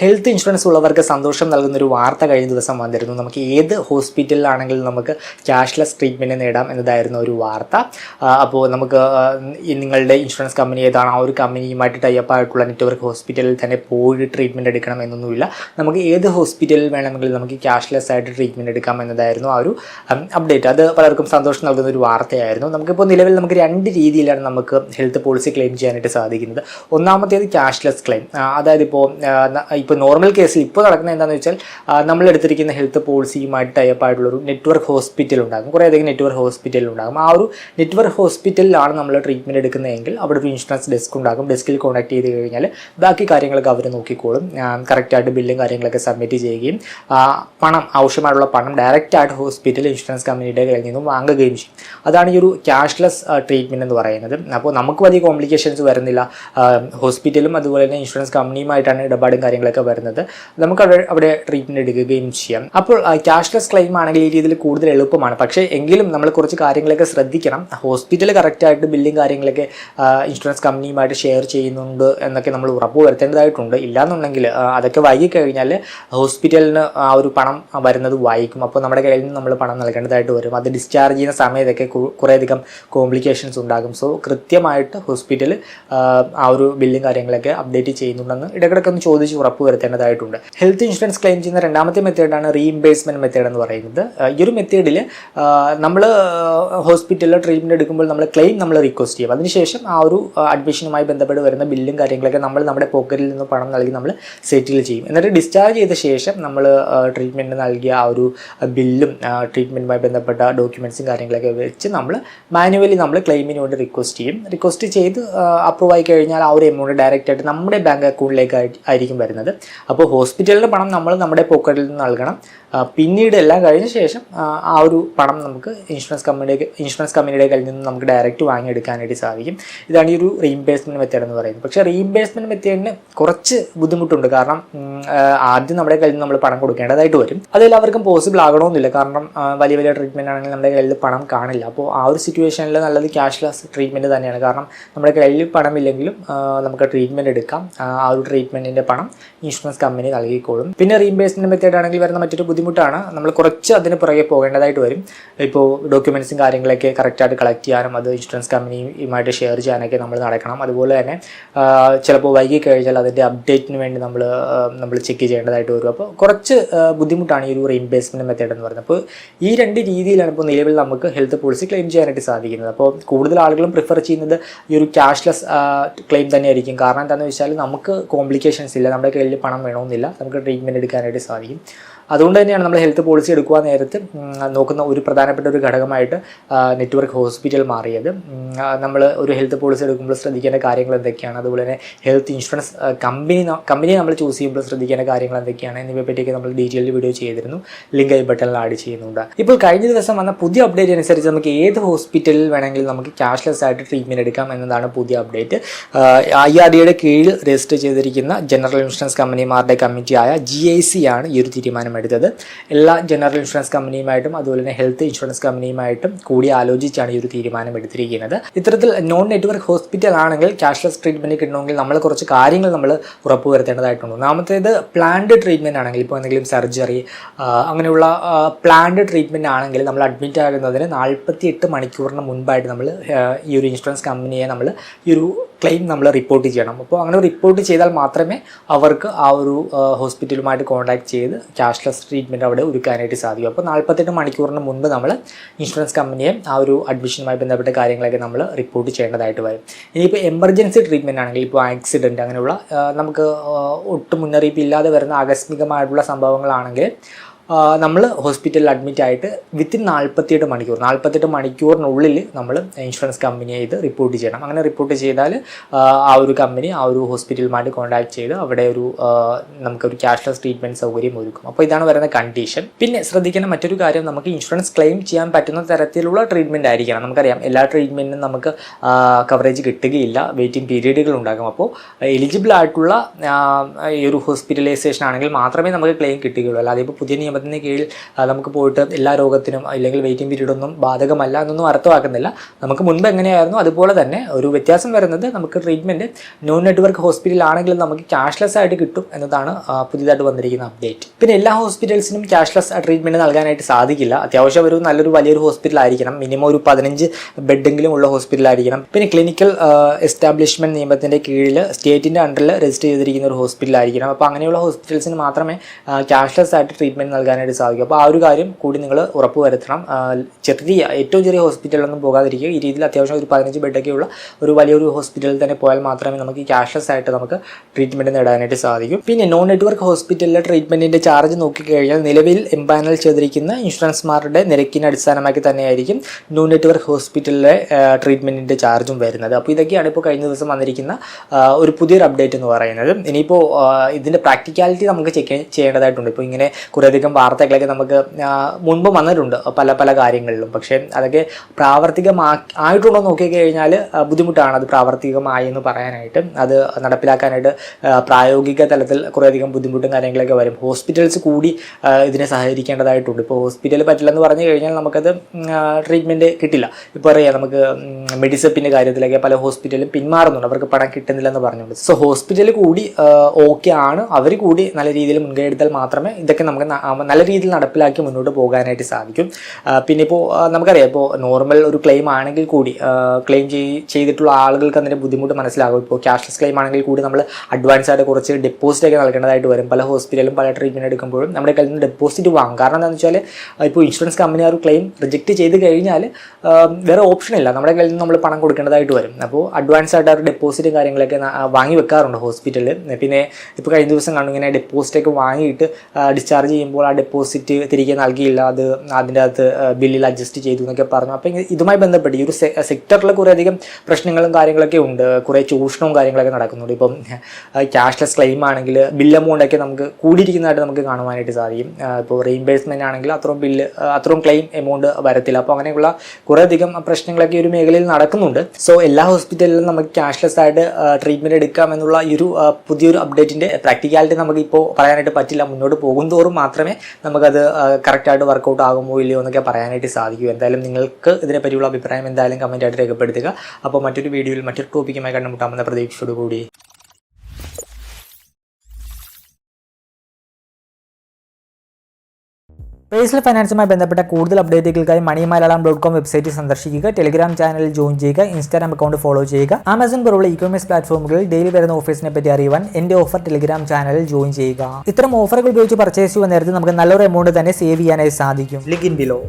Health insurance ഉള്ളവർക്ക് സന്തോഷം നൽകുന്ന ഒരു വാർത്ത കഴിഞ്ഞ ദിവസം വന്നിരുന്നു. നമുക്ക് ഏത് ഹോസ്പിറ്റലിലാണെങ്കിലും നമുക്ക് ക്യാഷ്ലെസ് ട്രീറ്റ്മെന്റ് നേടാം എന്നതായിരുന്നു ഒരു വാർത്ത. അപ്പോൾ നമുക്ക് നിങ്ങളുടെ ഇൻഷുറൻസ് കമ്പനി ഏതാണ്? ആ ഒരു കമ്പനിയുമായിട്ട് ടൈപ്പ് ആയിട്ടുള്ള നെറ്റ്വർക്ക് ഹോസ്പിറ്റലിൽ തന്നെ പോയി ട്രീറ്റ്മെന്റ് എടുക്കണം എന്നൊന്നുമില്ല. നമുക്ക് ഏത് ഹോസ്പിറ്റലിൽ വേണമെങ്കിലും നമുക്ക് ക്യാഷ്ലെസ് ആയിട്ട് ട്രീറ്റ്മെന്റ് എടുക്കാം എന്നതായിരുന്നു ആ ഒരു അപ്ഡേറ്റ് അത് പലർക്കും സന്തോഷം നൽകുന്ന ഒരു വാർത്തയായിരുന്നു. നമുക്കിപ്പോൾ നിലവിൽ നമുക്ക് രണ്ട് രീതിയിലാണ് നമുക്ക് ഹെൽത്ത് പോളിസി ക്ലെയിം ചെയ്യാനായിട്ട് സാധിക്കുന്നത്. ഒന്നാമത്തേത് ക്യാഷ്ലെസ് ക്ലെയിം. അതായത് ഇപ്പോൾ ഇപ്പോൾ നോർമൽ കേസിൽ ഇപ്പോൾ നടക്കുന്നത് എന്താണെന്ന് വെച്ചാൽ നമ്മൾ എടുത്തിരിക്കുന്ന ഹെൽത്ത് പോളിസിയുമായിട്ട് ടൈപ്പ് ആയിട്ടുള്ള ഒരു നെറ്റ്വർക്ക് ഹോസ്പിറ്റൽ ഉണ്ടാകും. കുറേ അധികം നെറ്റ്വർക്ക് ഹോസ്പിറ്റൽ ഉണ്ടാകും. ആ ഒരു നെറ്റ്വർക്ക് ഹോസ്പിറ്റലിലാണ് നമ്മൾ ട്രീറ്റ്മെന്റ് എടുക്കുന്നതെങ്കിൽ അവിടെ ഒരു ഇൻഷുറൻസ് ഡെസ്ക് ഉണ്ടാകും. ഡെസ്കിൽ കോൺടാക്ട് ചെയ്ത് കഴിഞ്ഞാൽ ബാക്കി കാര്യങ്ങളൊക്കെ അവർ നോക്കിക്കോളും. കറക്റ്റായിട്ട് ബില്ലും കാര്യങ്ങളൊക്കെ സബ്മിറ്റ് ചെയ്യുകയും പണം ആവശ്യമായിട്ടുള്ള പണം ഡയറക്റ്റായിട്ട് ഹോസ്പിറ്റൽ ഇൻഷുറൻസ് കമ്പനിയുടെ കയ്യിൽ നിന്നും വാങ്ങുകയും ചെയ്യും. അതാണ് ഈ ഒരു ക്യാഷ്ലെസ് ട്രീറ്റ്മെന്റ് എന്ന് പറയുന്നത്. അപ്പോൾ നമുക്ക് വലിയ കോംപ്ലിക്കേഷൻസ് വരുന്നില്ല. ഹോസ്പിറ്റലും അതുപോലെ തന്നെ ഇൻഷുറൻസ് കമ്പനിയുമായിട്ടാണ് ഇടപാടും കാര്യങ്ങളൊക്കെ വരുന്നത്. നമുക്ക് അവിടെ അവിടെ ട്രീറ്റ്മെന്റ് എടുക്കുകയും ചെയ്യാം. അപ്പോൾ ക്യാഷ്ലെസ് ക്ലെയിം ആണെങ്കിൽ ഈ രീതിയിൽ കൂടുതൽ എളുപ്പമാണ്. പക്ഷേ എങ്കിലും നമ്മൾ കുറച്ച് കാര്യങ്ങളൊക്കെ ശ്രദ്ധിക്കണം. ഹോസ്പിറ്റൽ കറക്റ്റായിട്ട് ബില്ലും കാര്യങ്ങളൊക്കെ ഇൻഷുറൻസ് കമ്പനിയുമായിട്ട് ഷെയർ ചെയ്യുന്നുണ്ട് എന്നൊക്കെ നമ്മൾ ഉറപ്പ് വരുത്തേണ്ടതായിട്ടുണ്ട്. ഇല്ലാന്നുണ്ടെങ്കിൽ അതൊക്കെ വൈകി കഴിഞ്ഞാൽ ഹോസ്പിറ്റലിന് ആ ഒരു പണം വരുന്നത് വായിക്കും അപ്പോൾ നമ്മുടെ കയ്യിൽ നിന്ന് നമ്മൾ പണം നൽകേണ്ടതായിട്ട് വരും. അത് ഡിസ്ചാർജ് ചെയ്യുന്ന സമയത്തൊക്കെ കുറേയധികം കോംപ്ലിക്കേഷൻസ് ഉണ്ടാകും. സോ കൃത്യമായിട്ട് ഹോസ്പിറ്റൽ ആ ഒരു ബില്ലും കാര്യങ്ങളൊക്കെ അപ്ഡേറ്റ് ചെയ്യുന്നുണ്ടെന്ന് ഇടയ്ക്കിടയ്ക്ക് ഒന്ന് ചോദിച്ച് ഉറപ്പ് വരുത്തേണ്ടതായിട്ടുണ്ട്. ഹെൽത്ത് ഇൻഷുറൻസ് ക്ലെയിം ചെയ്യുന്ന രണ്ടാമത്തെ മെത്തേഡാണ് റീഇംബേഴ്സ്മെന്റ് മെത്തേഡ് എന്ന് പറയുന്നത്. ഈ ഒരു മെത്തേഡിൽ നമ്മൾ ഹോസ്പിറ്റലിൽ ട്രീറ്റ്മെന്റ് എടുക്കുമ്പോൾ നമ്മൾ ക്ലെയിം നമ്മൾ റിക്വസ്റ്റ് ചെയ്യും. അതിനുശേഷം ആ ഒരു അഡ്മിഷനുമായി ബന്ധപ്പെട്ട് വരുന്ന ബില്ലും കാര്യങ്ങളൊക്കെ നമ്മൾ നമ്മുടെ പോക്കറ്റിൽ നിന്ന് പണം നൽകി നമ്മൾ സെറ്റിൽ ചെയ്യും. എന്നിട്ട് ഡിസ്ചാർജ് ചെയ്ത ശേഷം നമ്മൾ ട്രീറ്റ്മെന്റ് നൽകിയ ആ ഒരു ബില്ലും ട്രീറ്റ്മെന്റുമായി ബന്ധപ്പെട്ട ഡോക്യുമെന്റ്സും കാര്യങ്ങളൊക്കെ വെച്ച് നമ്മൾ മാനുവലി നമ്മൾ ക്ലെയിമിന് വേണ്ടി റിക്വസ്റ്റ് ചെയ്യും. റിക്വസ്റ്റ് ചെയ്ത് അപ്രൂവ് ആയി കഴിഞ്ഞാൽ ആ ഒരു എമൗണ്ട് ഡയറക്റ്റ് ആയിട്ട് നമ്മുടെ ബാങ്ക് അക്കൗണ്ടിലേക്ക് ആയിരിക്കും വരുന്നത്. അപ്പോൾ ഹോസ്പിറ്റലിന്റെ പണം നമ്മൾ നമ്മുടെ പോക്കറ്റിൽ നിന്ന് നൽകണം. പിന്നീട് എല്ലാം കഴിഞ്ഞ ശേഷം ആ, ഒരു പണം നമുക്ക് ഇൻഷുറൻസ് കമ്പനിയുടെ ഇൻഷുറൻസ് കമ്പനിയുടെ കയ്യിൽ നിന്ന് നമുക്ക് ഡയറക്റ്റ് വാങ്ങിയെടുക്കാനായിട്ട് സാധിക്കും. ഇതാണ് ഈ ഒരു റീഇംബേഴ്സ്മെന്റ് മെത്തേഡ് എന്ന് പറയുന്നത്. പക്ഷേ റീഇംബേഴ്സ്മെന്റ് മെത്തേഡിന് കുറച്ച് ബുദ്ധിമുട്ടുണ്ട്. കാരണം ആദ്യം നമ്മുടെ കയ്യിൽ നിന്ന് നമ്മൾ പണം കൊടുക്കേണ്ടതായിട്ട് വരും. അതെല്ലാവർക്കും പോസിബിൾ ആകണമെന്നില്ല. കാരണം വലിയ വലിയ ട്രീറ്റ്മെന്റ് ആണെങ്കിൽ നമ്മുടെ കയ്യിൽ പണം കാണില്ല. അപ്പോൾ ആ ഒരു സിറ്റുവേഷനിൽ നല്ലത് ക്യാഷ്ലെസ് ട്രീറ്റ്മെന്റ് തന്നെയാണ്. കാരണം നമ്മുടെ കയ്യിൽ പണമില്ലെങ്കിലും നമുക്ക് ട്രീറ്റ്മെന്റ് എടുക്കാം. ആ ഒരു ട്രീറ്റ്മെന്റിന്റെ പണം ഇൻഷുറൻസ് കമ്പനി നൽകിക്കോളും. പിന്നെ റീംബേഴ്സ്മെന്റ് മെത്തേഡ് ആണെങ്കിൽ വരുന്ന മറ്റൊരു ബുദ്ധിമുട്ടാണ്. നമ്മൾ കുറച്ച് അതിന് പുറകെ പോകേണ്ടതായിട്ട് വരും. ഇപ്പോൾ ഡോക്യുമെന്റ്സും കാര്യങ്ങളൊക്കെ കറക്റ്റായിട്ട് കളക്ട് ചെയ്യാനും അത് ഇൻഷുറൻസ് കമ്പനിയുമായിട്ട് ഷെയർ ചെയ്യാനൊക്കെ നമ്മൾ നടക്കണം. അതുപോലെ തന്നെ ചിലപ്പോൾ വൈകി കഴിഞ്ഞാൽ അതിന്റെ അപ്ഡേറ്റിന് വേണ്ടി നമ്മൾ നമ്മൾ ചെക്ക് ചെയ്യേണ്ടതായിട്ട് വരും. അപ്പോൾ കുറച്ച് ബുദ്ധിമുട്ടാണ് ഈ ഒരു റീംബേഴ്സ്മെന്റ് മെത്തേഡ് എന്ന് പറയുന്നത്. അപ്പോൾ ഈ രണ്ട് രീതിയിലാണ് ഇപ്പോൾ നിലവിൽ നമുക്ക് ഹെൽത്ത് പോളിസി ക്ലെയിം ചെയ്യാനായിട്ട് സാധിക്കുന്നത്. അപ്പോൾ കൂടുതൽ ആളുകളും പ്രിഫർ ചെയ്യുന്നത് ഈ ഒരു ക്യാഷ്ലെസ് ക്ലെയിം തന്നെയായിരിക്കും. കാരണം എന്താണെന്ന് വെച്ചാൽ നമുക്ക് കോംപ്ലിക്കേഷൻസ് ഇല്ല. നമ്മുടെ കയ്യിൽ പണം വേണമെന്നില്ല. നമുക്ക് ട്രീറ്റ്മെന്റ് എടുക്കാനായിട്ട് സാധിക്കും. അതുകൊണ്ട് തന്നെയാണ് നമ്മൾ ഹെൽത്ത് പോളിസി എടുക്കുക നേരത്ത് നോക്കുന്ന ഒരു പ്രധാനപ്പെട്ട ഒരു ഘടകമായിട്ട് നെറ്റ്വർക്ക് ഹോസ്പിറ്റൽ മാറിയത്. നമ്മൾ ഒരു ഹെൽത്ത് പോളിസി എടുക്കുമ്പോൾ ശ്രദ്ധിക്കേണ്ട കാര്യങ്ങൾ എന്തൊക്കെയാണ്? അതുപോലെ തന്നെ ഹെൽത്ത് ഇൻഷുറൻസ് കമ്പനി കമ്പനി നമ്മൾ ചൂസ് ചെയ്യുമ്പോൾ ശ്രദ്ധിക്കേണ്ട കാര്യങ്ങൾ എന്തൊക്കെയാണ്? എന്നിവയെ പറ്റിയൊക്കെ നമ്മൾ ഡീറ്റെയിൽ വീഡിയോ ചെയ്തിരുന്നു. ലിങ്ക് ഐ ബട്ടണിൽ ആഡ് ചെയ്യുന്നുണ്ട്. ഇപ്പോൾ കഴിഞ്ഞ ദിവസം വന്ന പുതിയ അപ്ഡേറ്റ് അനുസരിച്ച് നമുക്ക് ഏത് ഹോസ്പിറ്റലിൽ വേണമെങ്കിലും നമുക്ക് ക്യാഷ്ലെസ് ആയിട്ട് ട്രീറ്റ്മെന്റ് എടുക്കാം എന്നതാണ് പുതിയ അപ്ഡേറ്റ് ഐ ആർ ഡിയുടെ കീഴിൽ രജിസ്റ്റർ ചെയ്തിരിക്കുന്ന ജനറൽ ഇൻഷുറൻസ് കമ്പനിമാരുടെ കമ്മിറ്റിയായ ജി ഐ സി ആണ് ഈ ഒരു തീരുമാനമെടുത്തത് എല്ലാ ജനറൽ ഇൻഷുറൻസ് കമ്പനിയുമായിട്ടും അതുപോലെ തന്നെ ഹെൽത്ത് ഇൻഷുറൻസ് കമ്പനിയുമായിട്ടും കൂടി ആലോചിച്ചാണ് ഈ ഒരു തീരുമാനം എടുത്തിരിക്കുന്നത്. ഇത്തരത്തിൽ നോൺ നെറ്റ്വർക്ക് ഹോസ്പിറ്റൽ ആണെങ്കിൽ ക്യാഷ്ലെസ് ട്രീറ്റ്മെന്റ് കിട്ടണമെങ്കിൽ നമ്മൾ കുറച്ച് കാര്യങ്ങൾ നമ്മൾ ഉറപ്പുവരുത്തേണ്ടതായിട്ടുണ്ട്. ഒന്നാമത്തേത് പ്ലാൻഡ് ട്രീറ്റ്മെന്റ് ആണെങ്കിൽ ഇപ്പോൾ എന്തെങ്കിലും സർജറി അങ്ങനെയുള്ള പ്ലാൻഡ് ട്രീറ്റ്മെന്റ് ആണെങ്കിൽ നമ്മൾ അഡ്മിറ്റ് ആകുന്നതിന് നാൽപ്പത്തി എട്ട് മണിക്കൂറിന് മുൻപായിട്ട് നമ്മൾ ഈ ഒരു ഇൻഷുറൻസ് കമ്പനിയെ നമ്മൾ ഈ ഒരു ക്ലെയിം നമ്മൾ റിപ്പോർട്ട് ചെയ്യണം. അപ്പോൾ അങ്ങനെ റിപ്പോർട്ട് ചെയ്താൽ മാത്രമേ അവർക്ക് ആ ഒരു ഹോസ്പിറ്റലുമായിട്ട് കോൺടാക്ട് ചെയ്ത് ക്യാഷ്ലെസ് ട്രീറ്റ്മെന്റ് അവിടെ ഒരുക്കാനായിട്ട് സാധിക്കും. അപ്പോൾ നാൽപ്പത്തെട്ട് മണിക്കൂറിന് മുൻപ് നമ്മൾ ഇൻഷുറൻസ് കമ്പനിയെ ആ ഒരു അഡ്മിഷനുമായി ബന്ധപ്പെട്ട കാര്യങ്ങളൊക്കെ നമ്മൾ റിപ്പോർട്ട് ചെയ്യേണ്ടതായിട്ട് വരും. ഇനിയിപ്പോൾ എമർജൻസി ട്രീറ്റ്മെന്റ് ആണെങ്കിൽ ഇപ്പോൾ ആക്സിഡന്റ് അങ്ങനെയുള്ള നമുക്ക് ഒട്ടും മുന്നറിയിപ്പില്ലാതെ വരുന്ന ആകസ്മികമായിട്ടുള്ള സംഭവങ്ങളാണെങ്കിൽ നമ്മൾ ഹോസ്പിറ്റലിൽ അഡ്മിറ്റ് ആയിട്ട് വിത്തിൻ നാൽപ്പത്തിയെട്ട് മണിക്കൂർ നാൽപ്പത്തെട്ട് മണിക്കൂറിനുള്ളിൽ നമ്മൾ ഇൻഷുറൻസ് കമ്പനിയെ ഇത് റിപ്പോർട്ട് ചെയ്യണം. അങ്ങനെ റിപ്പോർട്ട് ചെയ്താൽ ആ, ഒരു കമ്പനി ആ ഒരു ഹോസ്പിറ്റലുമായിട്ട് കോൺടാക്ട് ചെയ്ത് അവിടെ ഒരു നമുക്കൊരു ക്യാഷ്ലെസ് ട്രീറ്റ്മെന്റ് സൗകര്യം ഒരുക്കും. അപ്പോൾ ഇതാണ് വരുന്ന കണ്ടീഷൻ പിന്നെ ശ്രദ്ധിക്കേണ്ട മറ്റൊരു കാര്യം നമുക്ക് ഇൻഷുറൻസ് ക്ലെയിം ചെയ്യാൻ പറ്റുന്ന തരത്തിലുള്ള ട്രീറ്റ്മെന്റ് ആയിരിക്കണം. നമുക്കറിയാം എല്ലാ ട്രീറ്റ്മെന്റിനും നമുക്ക് കവറേജ് കിട്ടുകയില്ല. വെയിറ്റിംഗ് പീരീഡുകൾ ഉണ്ടാകും. അപ്പോൾ എലിജിബിൾ ആയിട്ടുള്ള ഈ ഒരു ഹോസ്പിറ്റലൈസേഷൻ ആണെങ്കിൽ മാത്രമേ നമുക്ക് ക്ലെയിം കിട്ടുകയുള്ളൂ. അല്ലാതെ ഇപ്പോൾ പുതിയ നിയമത്തിൽ നിയമത്തിന് കീഴിൽ നമുക്ക് പോയിട്ട് എല്ലാ രോഗത്തിനും അല്ലെങ്കിൽ വെയിറ്റിംഗ് പീരീഡ് ഒന്നും ബാധകമല്ല എന്നൊന്നും അർത്ഥമാക്കുന്നില്ല. നമുക്ക് മുൻപ് എങ്ങനെയായിരുന്നു? അതുപോലെ തന്നെ ഒരു വ്യത്യാസം വരുന്നത് നമുക്ക് ട്രീറ്റ്മെന്റ് നോൺ നെറ്റ്വർക്ക് ഹോസ്പിറ്റൽ ആണെങ്കിലും നമുക്ക് ക്യാഷ്ലെസ് ആയിട്ട് കിട്ടും എന്നതാണ് പുതിയതായിട്ട് വന്നിരിക്കുന്ന അപ്ഡേറ്റ് പിന്നെ എല്ലാ ഹോസ്പിറ്റൽസിനും ക്യാഷ്ലെസ് ട്രീറ്റ്മെന്റ് നൽകാനായിട്ട് സാധിക്കില്ല. അത്യാവശ്യം ഒരു നല്ലൊരു വലിയൊരു ഹോസ്പിറ്റൽ ആയിരിക്കണം. മിനിമം ഒരു പതിനഞ്ച് ബെഡെങ്കിലും ഉള്ള ഹോസ്പിറ്റൽ ആയിരിക്കണം. പിന്നെ ക്ലിനിക്കൽ എസ്റ്റാബ്ലിഷ്മെന്റ് നിയമത്തിന്റെ കീഴിൽ സ്റ്റേറ്റിന്റെ അണ്ടറിൽ രജിസ്റ്റർ ചെയ്തിരിക്കുന്ന ഒരു ഹോസ്പിറ്റൽ ആയിരിക്കണം. അപ്പോൾ അങ്ങനെയുള്ള ഹോസ്പിറ്റൽസിന് മാത്രമേ ക്യാഷ്ലെസ് ആയിട്ട് ട്രീറ്റ്മെന്റ് നൽകാനായിട്ട് സാധിക്കും. അപ്പോൾ ആ ഒരു കാര്യം കൂടി നിങ്ങൾ ഉറപ്പ് വരുത്തണം ചെറിയ ഏറ്റവും ചെറിയ ഹോസ്പിറ്റലിലൊന്നും പോകാതിരിക്കുക. ഈ രീതിയിൽ അത്യാവശ്യം ഒരു പതിനഞ്ച് ബെഡൊക്കെയുള്ള ഒരു വലിയൊരു ഹോസ്പിറ്റലിൽ തന്നെ പോയാൽ മാത്രമേ നമുക്ക് ക്യാഷ്ലെസ് ആയിട്ട് നമുക്ക് ട്രീറ്റ്മെന്റ് നേടാനായിട്ട് സാധിക്കും. പിന്നെ നോൺ നെറ്റ്വർക്ക് ഹോസ്പിറ്റലിലെ ട്രീറ്റ്മെന്റിന്റെ ചാർജ് നോക്കിക്കഴിഞ്ഞാൽ നിലവിൽ എംപാനൽ ചെയ്തിരിക്കുന്ന ഇൻഷുറൻസ്മാരുടെ നിരക്കിനെ അടിസ്ഥാനമാക്കി തന്നെയായിരിക്കും നോൺ നെറ്റ്വർക്ക് ഹോസ്പിറ്റലിലെ ട്രീറ്റ്മെന്റിന്റെ ചാർജും വരുന്നത്. അപ്പോൾ ഇതൊക്കെയാണ് ഇപ്പോൾ കഴിഞ്ഞ ദിവസം വന്നിരിക്കുന്ന ഒരു പുതിയൊരു അപ്ഡേറ്റ് എന്ന് പറയുന്നത്. ഇനിയിപ്പോൾ ഇതിന്റെ പ്രാക്ടിക്കാലിറ്റി നമുക്ക് ചെക്ക് ചെയ്യേണ്ടതായിട്ടുണ്ട്. ഇപ്പോൾ ഇങ്ങനെ കുറേയധികം വാർത്തകളൊക്കെ നമുക്ക് മുൻപ് വന്നിട്ടുണ്ട് പല പല കാര്യങ്ങളിലും. പക്ഷേ അതൊക്കെ പ്രാവർത്തികമാ ആയിട്ടുണ്ടോ നോക്കിക്കഴിഞ്ഞാൽ ബുദ്ധിമുട്ടാണ്. അത് പ്രാവർത്തികമായി എന്ന് പറയാനായിട്ട് അത് നടപ്പിലാക്കാനായിട്ട് പ്രായോഗിക തലത്തിൽ കുറേയധികം ബുദ്ധിമുട്ടും കാര്യങ്ങളൊക്കെ വരും. ഹോസ്പിറ്റൽസ് കൂടി ഇതിനെ സഹകരിക്കേണ്ടതായിട്ടുണ്ട്. ഇപ്പോൾ ഹോസ്പിറ്റൽ പറ്റില്ലെന്ന് പറഞ്ഞു കഴിഞ്ഞാൽ നമുക്കത് ട്രീറ്റ്മെന്റ് കിട്ടില്ല. ഇപ്പോൾ അറിയാം നമുക്ക് മെഡിസപ്പിന്റെ കാര്യത്തിലൊക്കെ പല ഹോസ്പിറ്റലും പിന്മാറുന്നുണ്ട്. അവർക്ക് പണം കിട്ടുന്നില്ലെന്ന് പറഞ്ഞുകൊണ്ട്. സോ ഹോസ്പിറ്റൽ കൂടി ഓക്കെ ആണ്. അവർ കൂടി നല്ല രീതിയിൽ മുൻകൈ എടുത്താൽ മാത്രമേ ഇതൊക്കെ നമുക്ക് നല്ല രീതിയിൽ നടപ്പിലാക്കി മുന്നോട്ട് പോകാനായിട്ട് സാധിക്കും. പിന്നെ ഇപ്പോൾ നമുക്കറിയാം ഇപ്പോൾ നോർമൽ ഒരു ക്ലെയിം ആണെങ്കിൽ കൂടി ക്ലെയിം ചെയ്തിട്ടുള്ള ആളുകൾക്ക് അതിന്റെ ബുദ്ധിമുട്ട് മനസ്സിലാകും. ഇപ്പോൾ ക്യാഷ്ലെസ് ക്ലെയിം ആണെങ്കിൽ കൂടി നമ്മൾ അഡ്വാൻസ് ആയിട്ട് കുറച്ച് ഡെപ്പോസിറ്റ് ഒക്കെ നൽകേണ്ടതായിട്ട് വരും. പല ഹോസ്പിറ്റലും പല ട്രീറ്റ്മെന്റ് എടുക്കുമ്പോഴും നമ്മുടെ കയ്യിൽ നിന്ന് ഡെപ്പോസിറ്റ് വാങ്ങും. കാരണം എന്താണെന്ന് വെച്ചാൽ ഇപ്പോൾ ഇൻഷുറൻസ് കമ്പനി ആ ഒരു ക്ലെയിം റിജക്റ്റ് ചെയ്ത് കഴിഞ്ഞാൽ വേറെ ഓപ്ഷൻ ഇല്ല. നമ്മുടെ കയ്യിൽ നിന്ന് നമ്മൾ പണം കൊടുക്കേണ്ടതായിട്ട് വരും. അപ്പോൾ അഡ്വാൻസ് ആയിട്ട് ആ ഒരു ഡെപ്പോസിറ്റും കാര്യങ്ങളൊക്കെ വാങ്ങി വെക്കാറുണ്ട് ഹോസ്പിറ്റലിൽ പിന്നെ ഇപ്പോൾ കഴിഞ്ഞ ദിവസം കണ്ടു ഇങ്ങനെ ഡെപ്പോസിറ്റൊക്കെ വാങ്ങിയിട്ട് ഡിസ്ചാർജ് ചെയ്യുമ്പോൾ ഡെപ്പോസിറ്റ് തിരികെ നൽകിയില്ല അത് അതിന്റെ അകത്ത് ബില്ലിൽ അഡ്ജസ്റ്റ് ചെയ്തു എന്നൊക്കെ പറഞ്ഞു. അപ്പോൾ ഇതുമായി ബന്ധപ്പെട്ട് ഈ ഒരു സെക്ടറിൽ കുറേയധികം പ്രശ്നങ്ങളും കാര്യങ്ങളൊക്കെ ഉണ്ട്. കുറേ ചൂഷണവും കാര്യങ്ങളൊക്കെ നടക്കുന്നുണ്ട്. ഇപ്പം ക്യാഷ്ലെസ് ക്ലെയിം ആണെങ്കിൽ ബില്ല് എമൗണ്ടൊക്കെ നമുക്ക് കൂടിയിരിക്കുന്നതായിട്ട് നമുക്ക് കാണുവാനായിട്ട് സാധിക്കും. ഇപ്പോൾ റീഇംബേഴ്സ്മെന്റ് ആണെങ്കിൽ അത്രയും ബില്ല് അത്രയും ക്ലെയിം എമൗണ്ട് വരത്തില്ല. അപ്പോൾ അങ്ങനെയുള്ള കുറേയധികം പ്രശ്നങ്ങളൊക്കെ ഒരു മേഖലയിൽ നടക്കുന്നുണ്ട്. സോ എല്ലാ ഹോസ്പിറ്റലിലും നമുക്ക് ക്യാഷ്ലെസ് ആയിട്ട് ട്രീറ്റ്മെന്റ് എടുക്കാം എന്നുള്ള ഈ ഒരു പുതിയൊരു അപ്ഡേറ്റിന്റെ പ്രാക്ടിക്കാലിറ്റി നമുക്ക് ഇപ്പോൾ പറയാനായിട്ട് പറ്റില്ല. മുന്നോട്ട് പോകും തോറും മാത്രമേ നമുക്കത് കറക്റ്റായിട്ട് വർക്കൗട്ട് ആകുമോ ഇല്ലയോ എന്നൊക്കെ പറയാനായിട്ട് സാധിക്കും. എന്തായാലും നിങ്ങൾക്ക് ഇതിനെപ്പറ്റിയുള്ള അഭിപ്രായം എന്തായാലും കമന്റായിട്ട് രേഖപ്പെടുത്തുക. അപ്പോൾ മറ്റൊരു വീഡിയോയിൽ മറ്റൊരു ടോപ്പിക്കുമായി കണ്ടുമുട്ടാമെന്ന പ്രതീക്ഷയോടുകൂടി. പേഴ്സണൽ ഫൈനാൻസുമായി ബന്ധപ്പെട്ട കൂടുതൽ അപ്ഡേറ്റുകൾക്കായി money Malayalam dot com website സന്ദർശിക്കുക. ടെലിഗ്രാം ചാനലിൽ ജോയിൻ ചെയ്യുക. ഇൻസ്റ്റാഗ്രാം അക്കൗണ്ട് ഫോളോ ചെയ്യുക. ആമസോൺ പോലുള്ള ഇ കൊമേഴ്സ് പ്ലാറ്റ്ഫോമുകളിൽ ഡെയിലി വരുന്ന ഓഫീസിനെ പറ്റി അറിയുവാൻ എന്റെ ഓഫർ ടെലിഗ്രാം ചാനലിൽ ജോയിൻ ചെയ്യുക. ഇത്തരം ഓഫറുകൾ ഉപയോഗിച്ച് പർച്ചേസ് ചെയ്യുന്ന നേരത്തെ നമുക്ക് നല്ലൊരു എമൗണ്ട് തന്നെ സേവ് ചെയ്യാനായി സാധിക്കും. Link in below